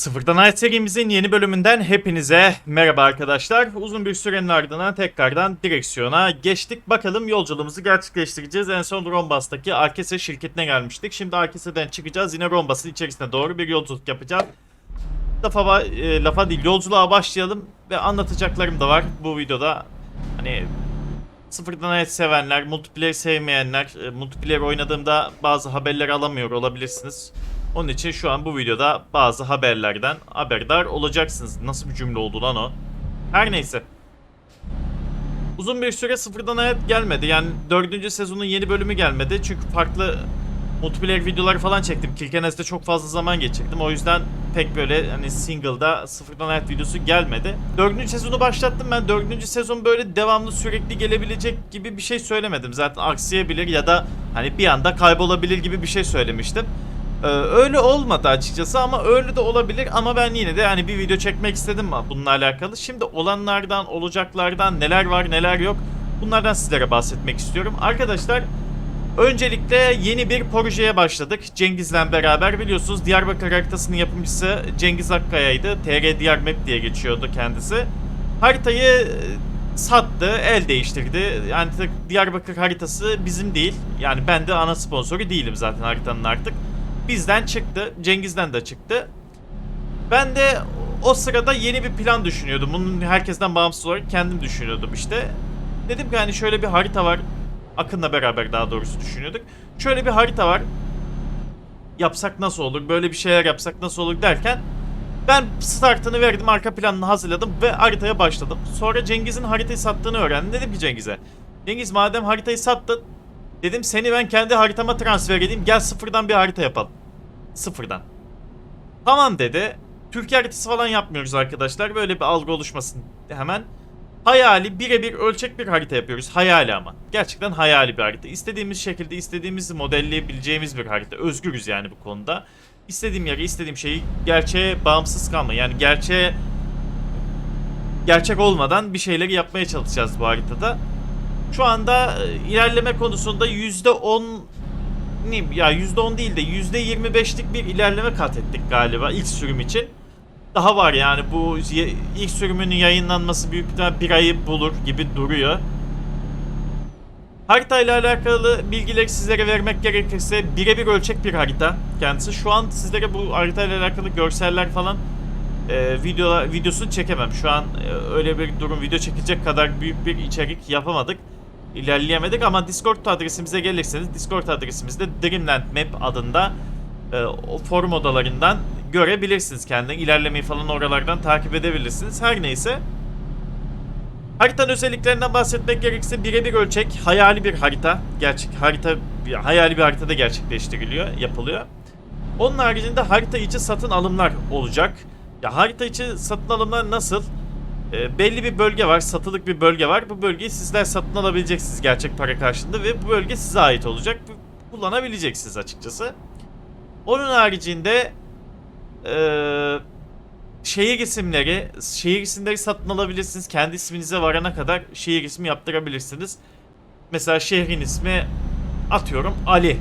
Sıfırdan Ait serimizin yeni bölümünden hepinize merhaba arkadaşlar. Uzun bir sürenin ardından tekrardan direksiyona geçtik. Bakalım yolculuğumuzu gerçekleştireceğiz. En son Rombas'taki Arkese şirketine gelmiştik. Şimdi Arkese'den çıkacağız. Yine Rombas'ın içerisine doğru bir yolculuk yapacağız. Lafa, e, lafa değil yolculuğa başlayalım ve anlatacaklarım da var bu videoda. Hani Sıfırdan Ait sevenler, multiplayer sevmeyenler, e, multiplayer oynadığımda bazı haberler alamıyor olabilirsiniz. Onun için şu an bu videoda bazı haberlerden haberdar olacaksınız. Nasıl bir cümle oldu lan o? Her neyse. Uzun bir süre sıfırdan hayat gelmedi. Yani dördüncü sezonun yeni bölümü gelmedi. Çünkü farklı multiplayer videolar falan çektim. Kilkenes'te çok fazla zaman geçirdim. O yüzden pek böyle hani single'da sıfırdan hayat videosu gelmedi. Dördüncü sezonu başlattım ben. Dördüncü sezon böyle devamlı sürekli gelebilecek gibi bir şey söylemedim. Zaten aksayabilir ya da hani bir anda kaybolabilir gibi bir şey söylemiştim. Ee, öyle olmadı açıkçası ama öyle de olabilir ama ben yine de hani bir video çekmek istedim bununla alakalı. Şimdi olanlardan, olacaklardan neler var neler yok bunlardan sizlere bahsetmek istiyorum. Arkadaşlar öncelikle yeni bir projeye başladık. Cengiz'le beraber biliyorsunuz Diyarbakır haritasının yapımcısı Cengiz Akkaya'ydı. TR Diyarbakır diye geçiyordu kendisi. Haritayı e, sattı, el değiştirdi. Yani Diyarbakır haritası bizim değil. Yani ben de ana sponsoru değilim zaten haritanın artık bizden çıktı. Cengiz'den de çıktı. Ben de o sırada yeni bir plan düşünüyordum. Bunun herkesten bağımsız olarak kendim düşünüyordum işte. Dedim ki hani şöyle bir harita var. Akın'la beraber daha doğrusu düşünüyorduk. Şöyle bir harita var. Yapsak nasıl olur? Böyle bir şeyler yapsak nasıl olur derken ben startını verdim, arka planını hazırladım ve haritaya başladım. Sonra Cengiz'in haritayı sattığını öğrendim. Dedim ki Cengiz'e, Cengiz madem haritayı sattın, dedim seni ben kendi haritama transfer edeyim, gel sıfırdan bir harita yapalım. Sıfırdan. Tamam dedi. Türkiye haritası falan yapmıyoruz arkadaşlar. Böyle bir algı oluşmasın hemen. Hayali birebir ölçek bir harita yapıyoruz. Hayali ama. Gerçekten hayali bir harita. İstediğimiz şekilde istediğimizi modelleyebileceğimiz bir harita. Özgürüz yani bu konuda. İstediğim yere istediğim şeyi gerçeğe bağımsız kalma. Yani gerçeğe gerçek olmadan bir şeyleri yapmaya çalışacağız bu haritada. Şu anda e, ilerleme konusunda %10 ne ya %10 değil de %25'lik bir ilerleme kat ettik galiba ilk sürüm için. Daha var yani bu ilk sürümünün yayınlanması büyük ihtimal bir ayı bulur gibi duruyor. Harita ile alakalı bilgileri sizlere vermek gerekirse birebir ölçek bir harita kendisi. Şu an sizlere bu harita ile alakalı görseller falan e, video videosunu çekemem. Şu an e, öyle bir durum video çekecek kadar büyük bir içerik yapamadık ilerleyemedik ama Discord adresimize gelirseniz Discord adresimizde Dreamland Map adında e, o forum odalarından görebilirsiniz kendini. İlerlemeyi falan oralardan takip edebilirsiniz. Her neyse. Haritanın özelliklerinden bahsetmek gerekirse birebir ölçek hayali bir harita. Gerçek harita hayali bir haritada gerçekleştiriliyor, yapılıyor. Onun haricinde harita içi satın alımlar olacak. Ya harita içi satın alımlar nasıl? E, belli bir bölge var, satılık bir bölge var. Bu bölgeyi sizler satın alabileceksiniz gerçek para karşılığında ve bu bölge size ait olacak. Kullanabileceksiniz açıkçası. Onun haricinde e, şehir isimleri, şehir isimleri satın alabilirsiniz. Kendi isminize varana kadar şehir ismi yaptırabilirsiniz. Mesela şehrin ismi atıyorum Ali.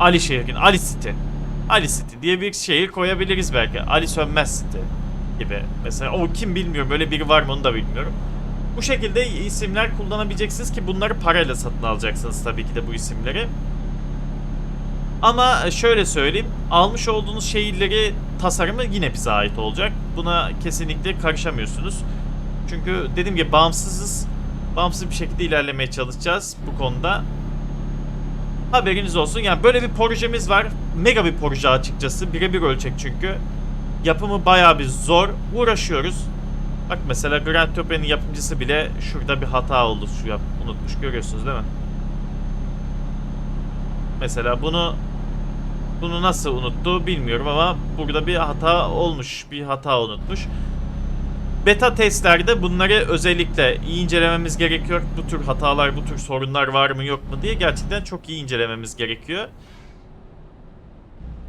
Ali şehrin, Ali City. Ali City diye bir şehir koyabiliriz belki. Ali Sönmez City gibi. Mesela o kim bilmiyorum. Öyle biri var mı onu da bilmiyorum. Bu şekilde isimler kullanabileceksiniz ki bunları parayla satın alacaksınız tabii ki de bu isimleri. Ama şöyle söyleyeyim. Almış olduğunuz şehirleri tasarımı yine bize ait olacak. Buna kesinlikle karışamıyorsunuz. Çünkü dediğim gibi bağımsızız. Bağımsız bir şekilde ilerlemeye çalışacağız bu konuda. Haberiniz olsun. Yani böyle bir projemiz var. Mega bir proje açıkçası. Birebir ölçek çünkü. Yapımı bayağı bir zor. Uğraşıyoruz. Bak mesela Grand Tope'nin yapımcısı bile şurada bir hata oldu. Şu yap unutmuş görüyorsunuz değil mi? Mesela bunu bunu nasıl unuttu bilmiyorum ama burada bir hata olmuş. Bir hata unutmuş. Beta testlerde bunları özellikle iyi incelememiz gerekiyor. Bu tür hatalar, bu tür sorunlar var mı yok mu diye gerçekten çok iyi incelememiz gerekiyor.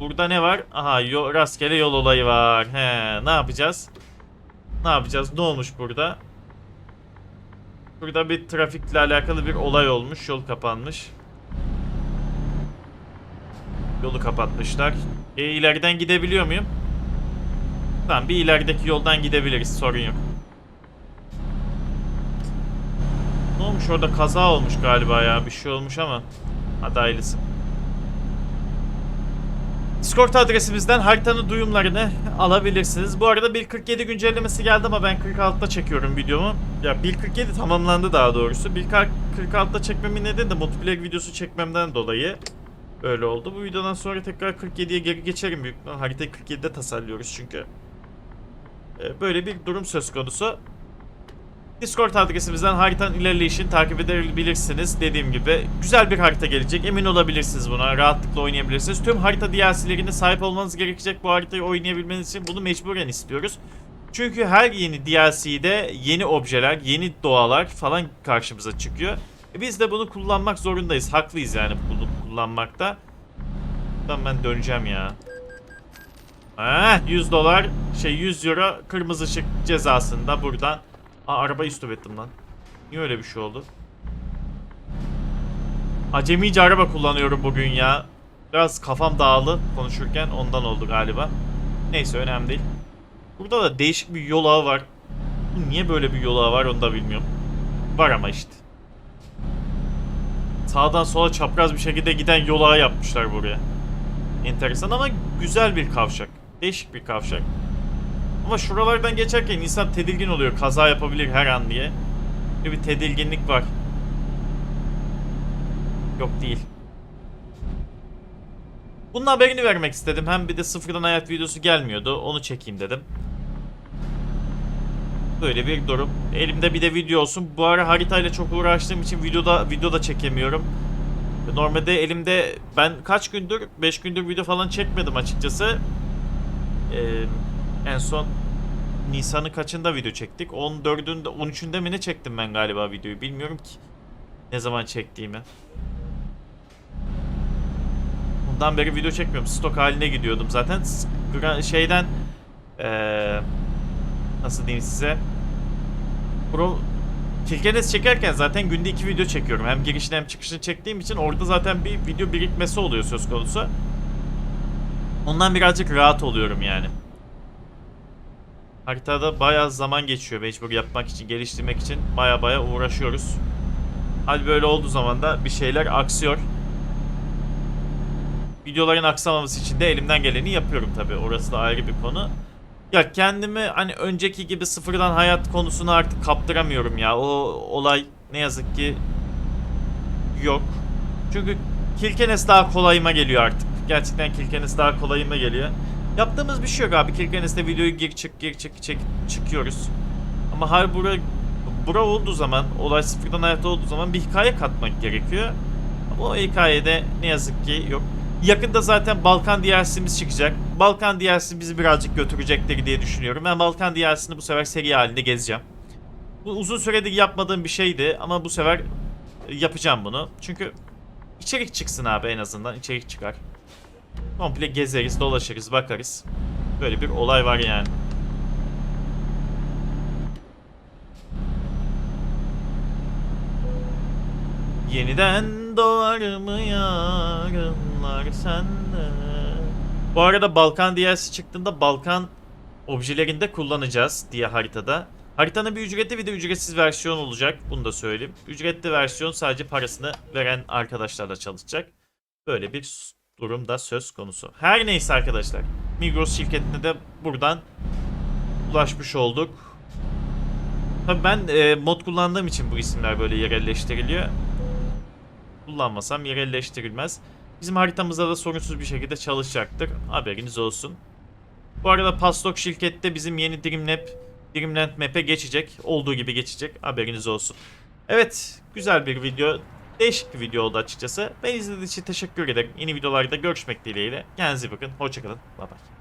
Burada ne var? Aha yo, rastgele yol olayı var. He, ne yapacağız? Ne yapacağız? Ne olmuş burada? Burada bir trafikle alakalı bir olay olmuş. Yol kapanmış. Yolu kapatmışlar. E, ileriden gidebiliyor muyum? Tamam bir ilerideki yoldan gidebiliriz sorun yok. Ne olmuş orada kaza olmuş galiba ya bir şey olmuş ama. Hadi hayırlısı. Discord adresimizden haritanın duyumlarını alabilirsiniz. Bu arada 1.47 güncellemesi geldi ama ben 46'da çekiyorum videomu. Ya 1.47 tamamlandı daha doğrusu. 1.46'da çekmemin nedeni de multiplayer videosu çekmemden dolayı öyle oldu. Bu videodan sonra tekrar 47'ye geri geçerim büyük. Haritayı 47'de tasarlıyoruz çünkü. Ee, Böyle bir durum söz konusu. Discord adresimizden haritanın ilerleyişini takip edebilirsiniz. Dediğim gibi güzel bir harita gelecek. Emin olabilirsiniz buna. Rahatlıkla oynayabilirsiniz. Tüm harita DLC'lerine sahip olmanız gerekecek bu haritayı oynayabilmeniz için bunu mecburen istiyoruz. Çünkü her yeni DLC'de yeni objeler, yeni doğalar falan karşımıza çıkıyor. E biz de bunu kullanmak zorundayız. Haklıyız yani bunu kullanmakta. Buradan ben döneceğim ya. Ha, 100 dolar şey 100 euro kırmızı ışık cezasında buradan. Aa arabayı stop ettim lan. Niye öyle bir şey oldu? Acemice araba kullanıyorum bugün ya. Biraz kafam dağılı konuşurken ondan oldu galiba. Neyse önemli değil. Burada da değişik bir yol ağı var. Niye böyle bir yol ağı var onu da bilmiyorum. Var ama işte. Sağdan sola çapraz bir şekilde giden yol ağı yapmışlar buraya. Enteresan ama güzel bir kavşak. Değişik bir kavşak. Ama şuralardan geçerken insan tedirgin oluyor. Kaza yapabilir her an diye. Bir tedirginlik var. Yok değil. Bunun haberini vermek istedim. Hem bir de sıfırdan hayat videosu gelmiyordu. Onu çekeyim dedim. Böyle bir durum. Elimde bir de video olsun. Bu ara haritayla çok uğraştığım için videoda video da çekemiyorum. Normalde elimde ben kaç gündür 5 gündür video falan çekmedim açıkçası. Ee, en son Nisan'ın kaçında video çektik? 14'ünde 13'ünde mi ne çektim ben galiba videoyu bilmiyorum ki. Ne zaman çektiğimi. Bundan beri video çekmiyorum. Stok haline gidiyordum zaten. Şeyden ee, nasıl diyeyim size? Pro Kilkenes çekerken zaten günde iki video çekiyorum. Hem girişini hem çıkışını çektiğim için orada zaten bir video birikmesi oluyor söz konusu. Ondan birazcık rahat oluyorum yani. Haritada bayağı zaman geçiyor mecbur yapmak için, geliştirmek için baya baya uğraşıyoruz. Hal böyle olduğu zaman da bir şeyler aksıyor. Videoların aksamaması için de elimden geleni yapıyorum tabi. Orası da ayrı bir konu. Ya kendimi hani önceki gibi sıfırdan hayat konusunu artık kaptıramıyorum ya. O olay ne yazık ki yok. Çünkü Kilkenes daha kolayıma geliyor artık. Gerçekten Kilkenes daha kolayıma geliyor. Yaptığımız bir şey yok abi. Kilkenes'te videoyu gir çık gir çık çek çıkıyoruz. Ama her bura bura olduğu zaman, olay sıfırdan hayatta olduğu zaman bir hikaye katmak gerekiyor. Ama o hikayede ne yazık ki yok. Yakında zaten Balkan DLC'miz çıkacak. Balkan DLC bizi birazcık götürecektir diye düşünüyorum. Ben Balkan DLC'ni bu sefer seri halinde gezeceğim. Bu uzun süredir yapmadığım bir şeydi ama bu sefer yapacağım bunu. Çünkü içerik çıksın abi en azından içerik çıkar. Komple gezeriz, dolaşırız, bakarız. Böyle bir olay var yani. Yeniden doğar mı yarınlar sende? Bu arada Balkan DLC çıktığında Balkan objelerinde kullanacağız diye haritada. Haritanın bir ücretli bir de ücretsiz versiyon olacak. Bunu da söyleyeyim. Ücretli versiyon sadece parasını veren arkadaşlarla çalışacak. Böyle bir durum da söz konusu. Her neyse arkadaşlar. Migros şirketine de buradan ulaşmış olduk. Tabii ben e, mod kullandığım için bu isimler böyle yerelleştiriliyor. Kullanmasam yerelleştirilmez. Bizim haritamızda da sorunsuz bir şekilde çalışacaktır. Haberiniz olsun. Bu arada Pastok şirkette bizim yeni Dreamlab, Dreamland Map'e geçecek. Olduğu gibi geçecek. Haberiniz olsun. Evet. Güzel bir video. Değişik bir video oldu açıkçası. Ben izlediğiniz için teşekkür ederim. Yeni videolarda görüşmek dileğiyle. Kendinize iyi bakın. Hoşçakalın. Bye bye.